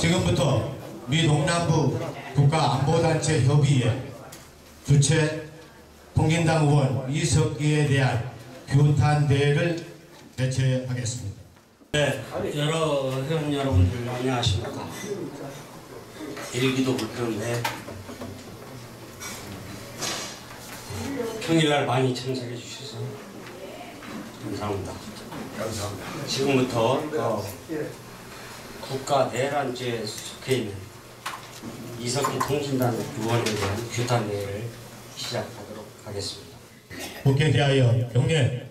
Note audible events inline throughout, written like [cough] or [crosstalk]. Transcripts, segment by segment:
지금부터 미 동남부 국가안보단체 협의회 주최 통진당 의원 이석기에 대한 규탄 대회를 개최하겠습니다. 네, 여러 회원 여러분들 안녕하십니까. 일기도 불편한데 평일날 많이 참석해 주셔서 감사합니다. 감사합니다. 지금부터 어, 국가 내란죄에 속해 있는 이석기 통신단 의원에 대한 규탄 대회를 시작하도록 하겠습니다. 국회 대하여 경례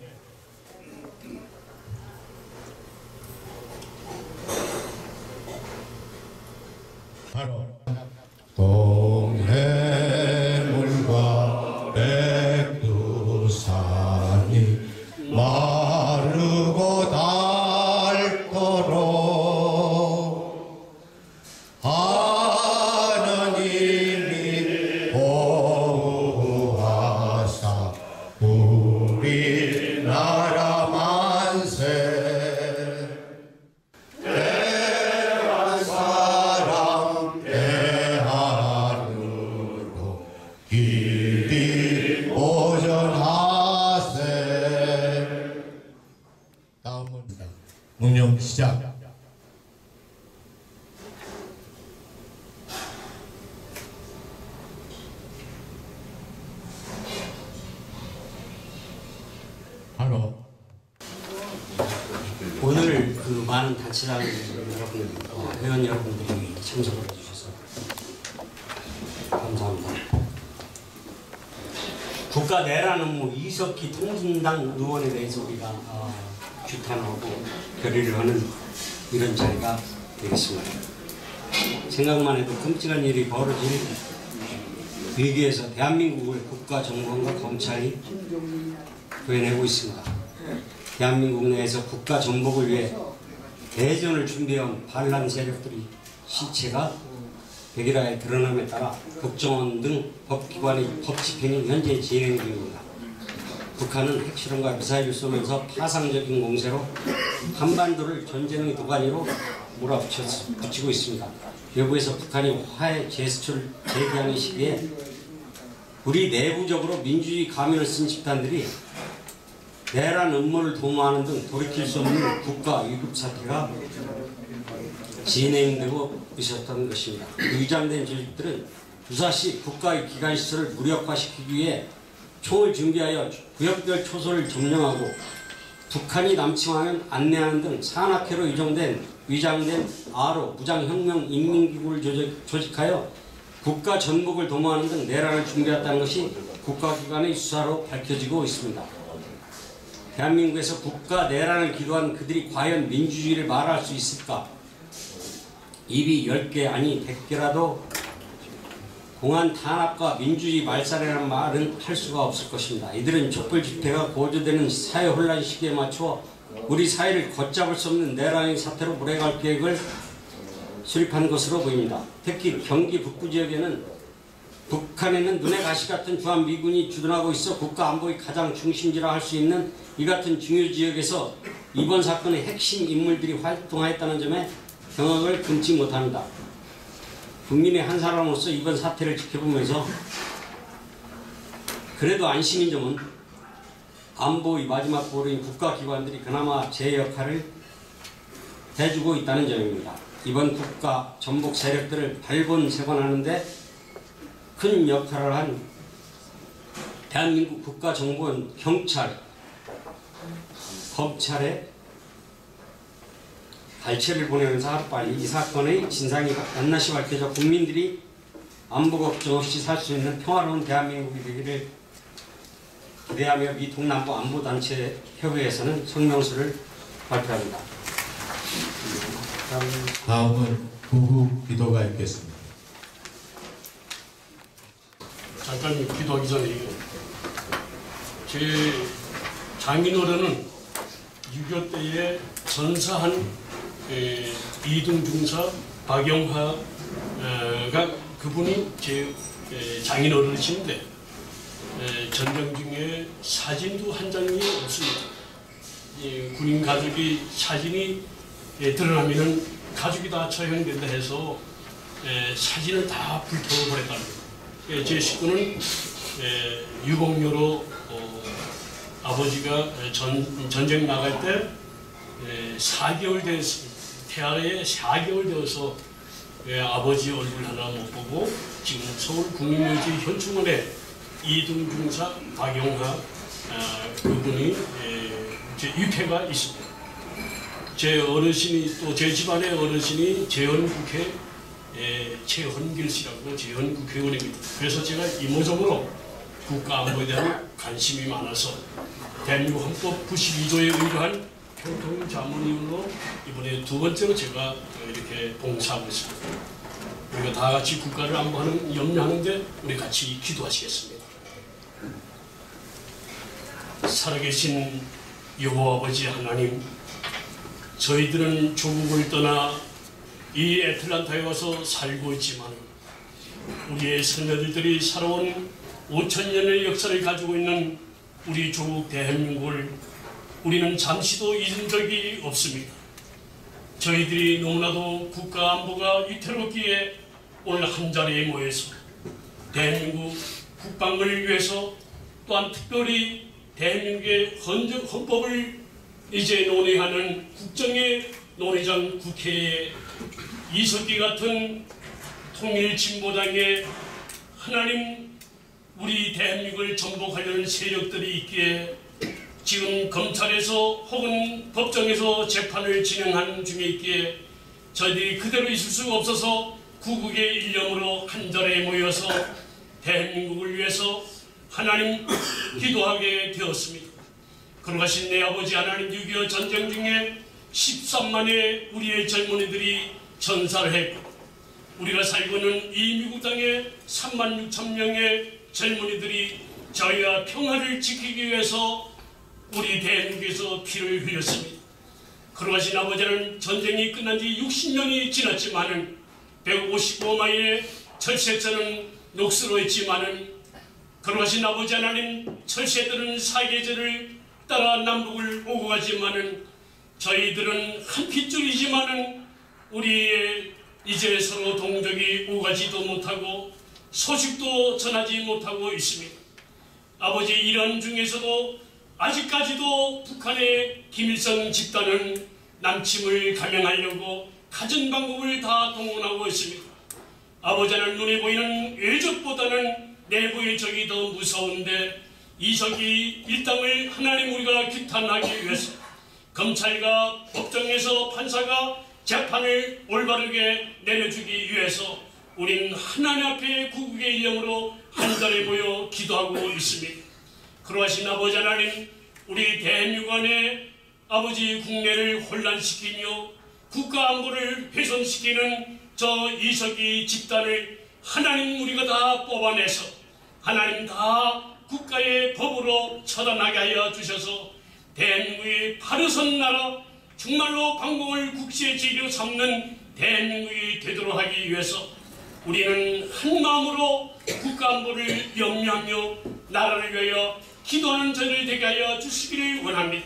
많은 단체장 여러분, 어, 회원 여러분들이 참석을 해주셔서 감사합니다. 국가 내란 업무 이석기 통진당 의원에 대해서 우리가 어, 규탄하고 결의를 하는 이런 자리가 되겠습니다. 생각만 해도 끔찍한 일이 벌어질 위기에서 대한민국을 국가 정권과 검찰이 구해내고 있습니다. 대한민국 내에서 국가 정복을 위해 대전을 준비해온 반란 세력들이 시체가 백일화에 드러남에 따라 국정원 등 법기관의 법 집행이 현재 진행 중입니다. 북한은 핵실험과 미사일을 쏘면서 파상적인 공세로 한반도를 전쟁의 도가니로 몰아붙이고 있습니다. 외부에서 북한이 화해 제스처를 제기하는 시기에 우리 내부적으로 민주주의 가면을 쓴 집단들이 내란 음모를 도모하는 등 돌이킬 수 없는 국가 위급 사태가 진행되고 있었던 것입니다. 위장된 조직들은 유사시 국가의 기관시설을 무력화시키기 위해 총을 준비하여 구역별 초소를 점령하고 북한이 남침하면 안내하는 등 산악회로 위정된 위장된 아로 무장혁명 인민기구를 조직, 조직하여 국가 전복을 도모하는 등 내란을 준비했다는 것이 국가기관의 수사로 밝혀지고 있습니다. 대한민국에서 국가 내란을 기도한 그들이 과연 민주주의를 말할 수 있을까? 입이 10개 아니 100개라도 공안 탄압과 민주주의 말살이라는 말은 할 수가 없을 것입니다. 이들은 촛불 집회가 고조되는 사회 혼란 시기에 맞춰 우리 사회를 걷잡을 수 없는 내란의 사태로 몰아갈 계획을 수립한 것으로 보입니다. 특히 경기 북부 지역에는 북한에는 눈에 가시 같은 주한미군이 주둔하고 있어 국가 안보의 가장 중심지라 할 수 있는 이 같은 중요 지역에서 이번 사건의 핵심 인물들이 활동하였다는 점에 경악을 금치 못합니다. 국민의 한 사람으로서 이번 사태를 지켜보면서 그래도 안심인 점은 안보의 마지막 보루인 국가기관들이 그나마 제 역할을 해주고 있다는 점입니다. 이번 국가 전복 세력들을 발본색원하는데 큰 역할을 한 대한민국 국가정보원 경찰, 검찰에 갈채를 보내면서 하루빨리 이 사건의 진상이 낱낱이 밝혀져 국민들이 안보 걱정 없이 살 수 있는 평화로운 대한민국이 되기를 기대하며 미 동남부 안보단체 협의회에서는 성명서를 발표합니다. 다음은 구후 기도가 있겠습니다. 잠깐 기도하기 전에 제 장인어른은 6.25 때에 전사한 에, 이등 중사 박영화가 그분이 제 에, 장인어른이신데 에, 전쟁 중에 사진도 한 장이 없습니다. 이 군인 가족이 사진이 에, 드러나면은 가족이 다 처형된다 해서 에, 사진을 다 불태워버렸다는 거 예, 제 식구는 에, 유공료로 어, 아버지가 전, 전쟁 나갈 때 에, 4개월 됐습니다. 태아에 4개월 되어서 예, 아버지 얼굴 하나 못 보고 지금 서울 국민묘지 현충원에 이등 중사 박용하 아, 그분이 예, 제 유패가 있습니다. 제 어르신이 또 제 집안의 어르신이 재헌국회 예, 최헌길 씨라고 재헌국회의원입니다. 그래서 제가 이모저모로 국가안보에 대한 관심이 많아서 대한민국 헌법 92조에 의거한 평통자문위원으로 이번에 두 번째로 제가 이렇게 봉사하고 있습니다. 우리가 다 같이 국가를 안보하는 염려하는데 우리 같이 기도하시겠습니다. 살아계신 여호와 아버지 하나님, 저희들은 조국을 떠나 이 애틀란타에 와서 살고 있지만 우리의 선녀들이 살아온 5천 년의 역사를 가지고 있는 우리 조국 대한민국을 우리는 잠시도 잊은 적이 없습니다. 저희들이 너무나도 국가 안보가 위태롭기에 오늘 한 자리에 모여서 대한민국 국방을 위해서 또한 특별히 대한민국의 헌정, 헌법을 이제 논의하는 국정의 논의장 국회에 이석기 같은 통일 진보당의 하나님 우리 대한민국을 전복하려는 세력들이 있기에 지금 검찰에서 혹은 법정에서 재판을 진행하는 중에 있기에 저희들이 그대로 있을 수가 없어서 구국의 일념으로 한 자리에 모여서 대한민국을 위해서 하나님 기도하게 되었습니다. 그러가신 내 아버지 하나님 6.25 전쟁 중에 13만의 우리의 젊은이들이 전사를 했고 우리가 살고 있는 이 미국 땅에 3만 6천 명의 젊은이들이 저희와 평화를 지키기 위해서 우리 대한민국에서 피를 흘렸습니다. 그러하신 아버지는 전쟁이 끝난 지 60년이 지났지만은 155마일의 철새처는 녹슬어 있지만은 그러하신 아버지 하나님 철새들은 사계절을 따라 남북을 오고 가지만은 저희들은 한 핏줄이지만은 우리의 이제 서로 동족이 오가지도 못하고 소식도 전하지 못하고 있습니다. 아버지 이런 중에서도 아직까지도 북한의 김일성 집단은 남침을 감행하려고 가진 방법을 다 동원하고 있습니다. 아버지는 눈에 보이는 외적보다는 내부의 적이 더 무서운데 이 적이 일당을 하나님 우리가 규탄하기 위해서 검찰과 법정에서 판사가 재판을 올바르게 내려주기 위해서 우리는 하나님 앞에 구국의 이름으로 한 자리에 모여 기도하고 있습니다. 그러하신 아버지 하나님 우리 대한민국 안에 아버지 국내를 혼란시키며 국가 안보를 훼손시키는 저 이석기 집단을 하나님 우리가 다 뽑아내서 하나님 다 국가의 법으로 처단하게 하여 주셔서 대한민국의 바르선 나라 정말로 방공을 국시의 지리로 삼는 대한민국이 되도록 하기 위해서 우리는 한 마음으로 국가 안보를 염려하며 나라를 위하여 기도하는 저를 되게 하여 주시기를 원합니다.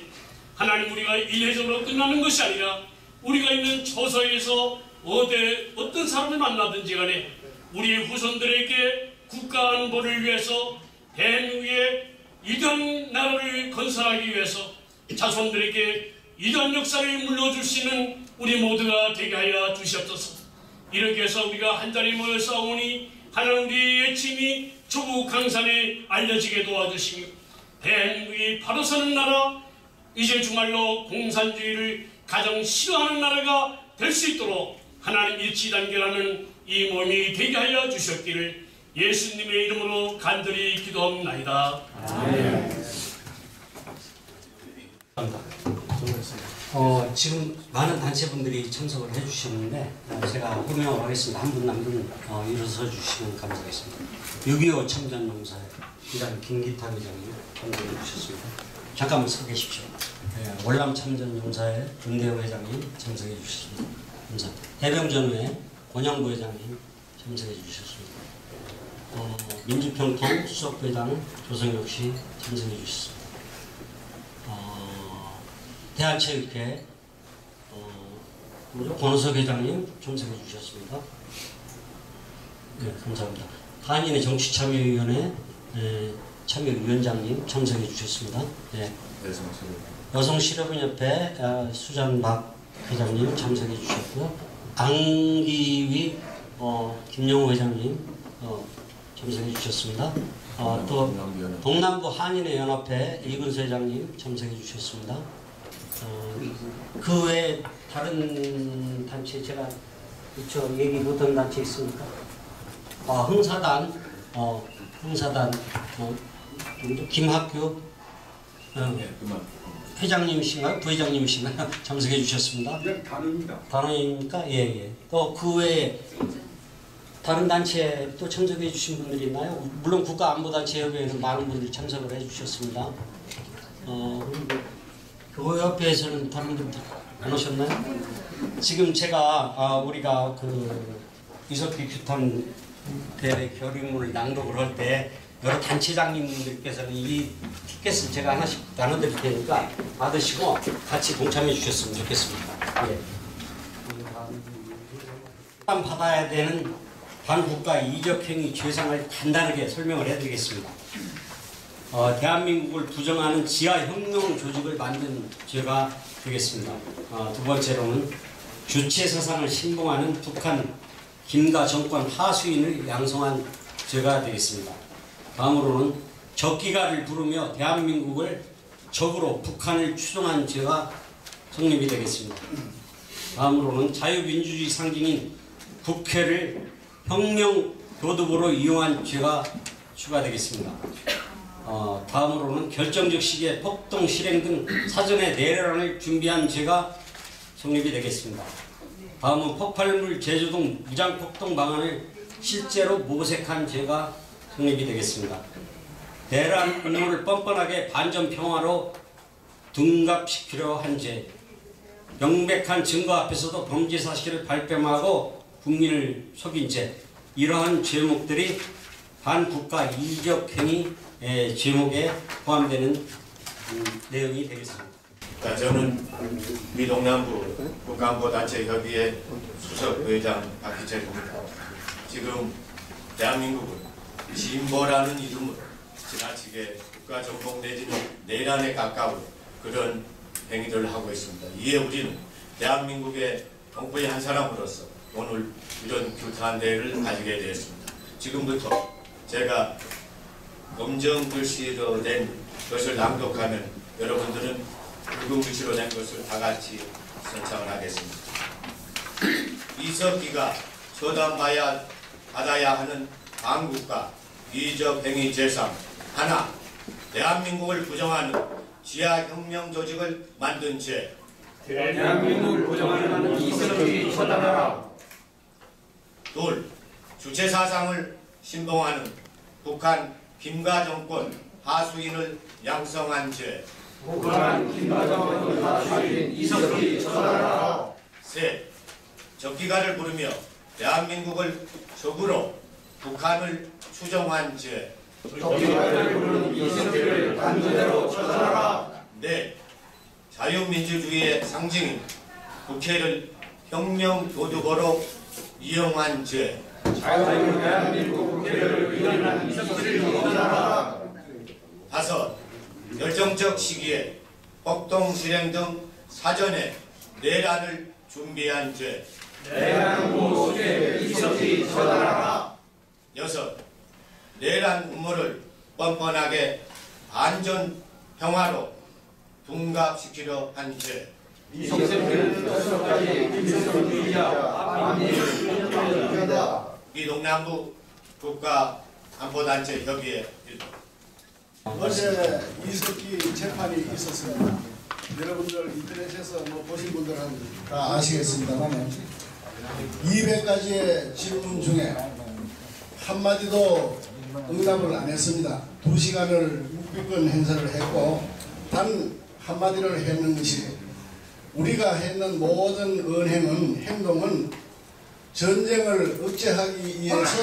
하나님 우리가 일회적으로 끝나는 것이 아니라 우리가 있는 처소에서 어디 어떤 사람을 만나든지 간에 우리의 후손들에게 국가 안보를 위해서 대한민국의 이전 나라를 건설하기 위해서 자손들에게 이전 역사를 있는 우리 모두가 되게 하여 주시옵소서. 이렇게 해서 우리가 한 자리에 모여 싸우니 하나님 우리의 예침이 조국 강산에 알려지게 도와주시며 대한민국이 바로 서는 나라 이제 정말로 공산주의를 가장 싫어하는 나라가 될 수 있도록 하나님 일치단결하는 이 몸이 되게 하여 주셨기를 예수님의 이름으로 간절히 기도합나이다. 어, 지금 많은 단체분들이 참석을 해주셨는데 어, 제가 호명을 하겠습니다. 한분한분 어, 일어서 주시면 감사하겠습니다. 6.25 참전용사의 기장 김기탁 회장님 참석해 주셨습니다. 잠깐만 서 계십시오. 네, 월남 참전용사의 윤대호 회장님 참석해 주셨습니다. 감사합니다. 해병전후의 권영부 회장님 참석해 주셨습니다. 어, 민주평통 수석부회장 조성혁 씨 참석해 주셨습니다. 어, 대한체육회 어, 우리 권호석 회장님 참석해 주셨습니다. 네, 감사합니다. 한인의 정치참여위원회 에, 참여위원장님 참석해 주셨습니다. 네. 여성실업인협회 아, 수잔박 회장님 참석해 주셨고요. 안기위 어, 김영호 회장님 어, 참석해 주셨습니다. 어, 또 동남부 한인의 연합회 이근수 회장님 참석해 주셨습니다. 어, 그 외에 다른 단체 제가 그쵸 얘기 못한 단체 있습니까? 아, 흥사단 어, 흥사단 어, 누구죠? 김학규 어, 회장님이신가요? 부회장님이신가요? [laughs] 참석해 주셨습니다. 그냥 단어입니다. 단원입니까? 예, 예. 또 그 외에 다른 단체 또 참석해 주신 분들이 있나요? 물론 국가안보단체 협의회는 많은 분들이 참석을 해 주셨습니다. 어, 교회협회에서는 다른 분들 안 오셨나요? 지금 제가 아, 우리가 그 이석기 규탄 대회 결의문을 낭독을 할 때 여러 단체장님들께서는 이 티켓을 제가 하나씩 나눠드릴 테니까 받으시고 같이 동참해 주셨으면 좋겠습니다. 예. 받아야 되는 반국가 이적행위 죄상을 간단하게 설명을 해드리겠습니다. 어, 대한민국을 부정하는 지하혁명 조직을 만든 죄가 되겠습니다. 어, 두 번째로는 주체 사상을 신봉하는 북한 김가 정권 하수인을 양성한 죄가 되겠습니다. 다음으로는 적기가를 부르며 대한민국을 적으로 북한을 추종한 죄가 성립이 되겠습니다. 다음으로는 자유민주주의 상징인 국회를 혁명 교두보로 이용한 죄가 추가되겠습니다. 어, 다음으로는 결정적 시기에 폭동 실행 등 사전에 내란을 준비한 죄가 성립이 되겠습니다. 다음은 폭발물 제조 등 무장 폭동 방안을 실제로 모색한 죄가 성립이 되겠습니다. 내란 음모를 뻔뻔하게 반전 평화로 둔갑시키려 한 죄, 명백한 증거 앞에서도 범죄 사실을 발뺌하고 국민을 속인 죄, 이러한 죄목들이 반국가 이적 행위 의 죄목에 포함되는 음, 내용이 되겠습니다. 자, 저는 미동남부 국가안보단체협의회 수석 의장 박희철입니다. 지금 대한민국은 진보라는 이름으로 지나치게 국가정복 내지는 내란에 가까운 그런 행위를 하고 있습니다. 이에 우리는 대한민국의 동포의 한 사람으로서 오늘 이런 규탄 대회를 가지게 되었습니다. 지금부터 제가 검정 글씨로 된 것을 낭독하면 여러분들은 붉은 글씨로 된 것을 다 같이 선창을 하겠습니다. 이석기가 처단받아야 받아야 하는 한국과 이적 행위 재상 하나 대한민국을 부정하는 지하혁명 조직을 만든 죄 대한민국을 보장하는 이석기 처단하라. 둘, 주체 사상을 신봉하는 북한 김가 정권 하수인을 양성한 죄. 북한 김가정은 하수인 이석기 처단하라. 셋, 적기가를 부르며 대한민국을 적으로 북한을 추종한 죄. 적기가를 부르는 이석기를 단죄로 처단하라. 넷, 자유민주주의의 상징인 국회를 혁명 도두보로 이용한 죄. 자유로운 대한민국 국회를 위헌한 이석기를 처단하라. 다섯, 결정적 시기에 폭동 실행 등 사전에 내란을 준비한 죄. 대한민국 소재 이석기 처단하라. 여섯, 내란 음모를 뻔뻔하게 안전 평화로 둔갑시키려 한 죄. 이석기는 여섯가지 김성주의자 반일 미동남부 국가 안보단체 협의회 일부. 어제 이석기 재판이 있었습니다. 여러분들 인터넷에서 뭐 보신 분들은 다 아시겠습니다만 200가지의 질문 중에 한마디도 응답을 안 했습니다. 두 시간을 묵비권 행사를 했고 단 한마디를 했는 것이 우리가 했는 모든 언행은 행동은 전쟁을 억제하기 위해서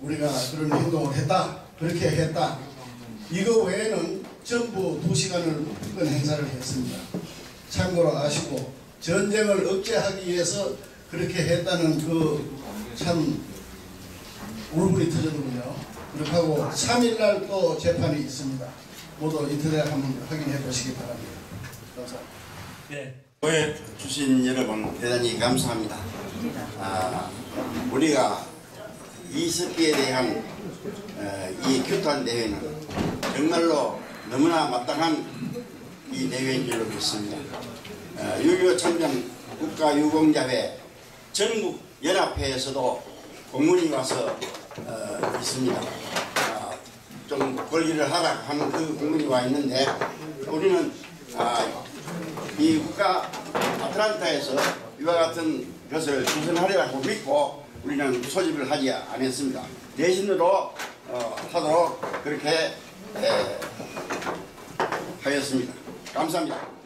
우리가 그런 행동을 했다. 그렇게 했다. 이거 외에는 전부 두 시간을 묵비권 행사를 했습니다. 참고로 아시고 전쟁을 억제하기 위해서 그렇게 했다는 그 참 울분이 터졌군요. 그렇게 하고 3일날 또 재판이 있습니다. 모두 인터넷 한번 확인해 보시기 바랍니다. 감사합니다. 보여 주신 여러분 대단히 감사합니다. 아, 우리가 이석기에 대한 어, 이 규탄 대회는 정말로 너무나 마땅한 이 대회인 줄로 믿습니다. 어, 6.25 참전 국가유공자회 전국 연합회에서도 공문이 와서 어, 있습니다. 아, 좀 권리를 하라 하는 그 공문이 와 있는데 우리는 아, 이 국가 아틀란타에서 이와 같은 것을 조선하리라고 믿고 우리는 소집을 하지 않았습니다. 대신으로 어, 하도록 그렇게 에, 하였습니다. 감사합니다.